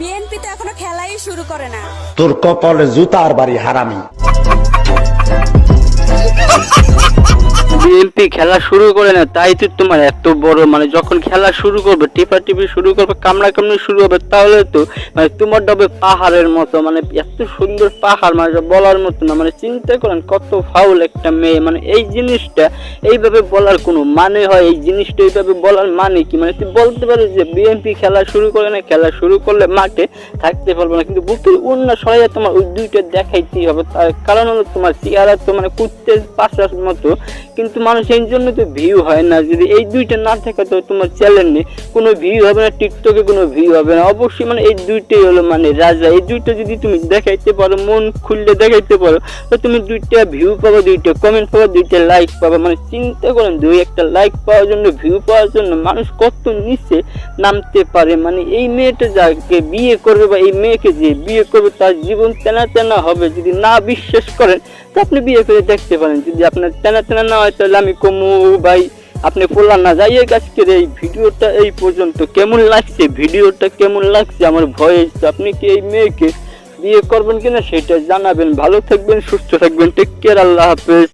BNP তো এখনও খেলাই শুরু করে না। তোর কপালে জুতার বাড়ি হারামি। বিএনপি খেলা শুরু করে না, তাই তো তোমার এত বড় মানে যখন খেলা শুরু করবে, টিপা টিপি শুরু করবে, কামড়া কামড়ি শুরু হবে, তাহলে তো মানে তোমার হবে পাহাড়ের মতো মানে এত সুন্দর পাহাড় মানে বলার মতো না মানে চিন্তা করেন কত ফাউল একটা মেয়ে মানে এই জিনিসটা, এইভাবে বলার কোনো মানে হয়, এই জিনিসটা এইভাবে বলার মানে কি? মানে তুই বলতে পারিস যে বিএনপি খেলা শুরু করে না, খেলা শুরু করলে মাঠে থাকতে পারব না, কিন্তু বুকের অন্য সরাইয়া তোমার ওই দুইটা দেখাইতেই হবে, তার কারণ হলো তোমার চেহারা তো মানে কুত্তের পাশার মতো, কিন্তু মানুষ এই জন্য তো ভিউ হয় না। যদি এই দুইটা না থাকে, তো তোমার চ্যানেল নেই। কোনো ভিউ হবে না টিকটকে কোনো ভিউ হবে না। অবশ্যই মানে এই দুইটাই হলো মানে রাজা। এই দুইটা যদি তুমি দেখাইতে পারো, মন খুললে দেখাইতে পারো, তো তুমি দুইটা ভিউ পাবো, দুইটা কমেন্ট পাবা, দুইটা লাইক পাবো। মানে চিন্তা করেন, দুই একটা লাইক পাওয়ার জন্য ভিউ পাওয়ার জন্য মানুষ কত নিচে নামতে পারে। মানে এই মেয়েটা যাকে বিয়ে করবে বা এই মেয়েকে যে বিয়ে করবে, তার জীবন তেনা তেনা হবে। যদি না বিশ্বাস করেন তো আপনি বিয়ে করে দেখতে পারেন, যদি আপনার চেনা চেনা না হয়, তাহলে আমি কমু ভাই, আপনি বললাম না। যাই আজকের এই ভিডিওটা এই পর্যন্ত। কেমন লাগছে? ভিডিওটা কেমন লাগছে? আমার ভয়েস, আপনি কি এই মেয়েকে বিয়ে করবেন কিনা সেটা জানাবেন। ভালো থাকবেন, সুস্থ থাকবেন। টেক কেয়ার আল্লাহ হাফেজ।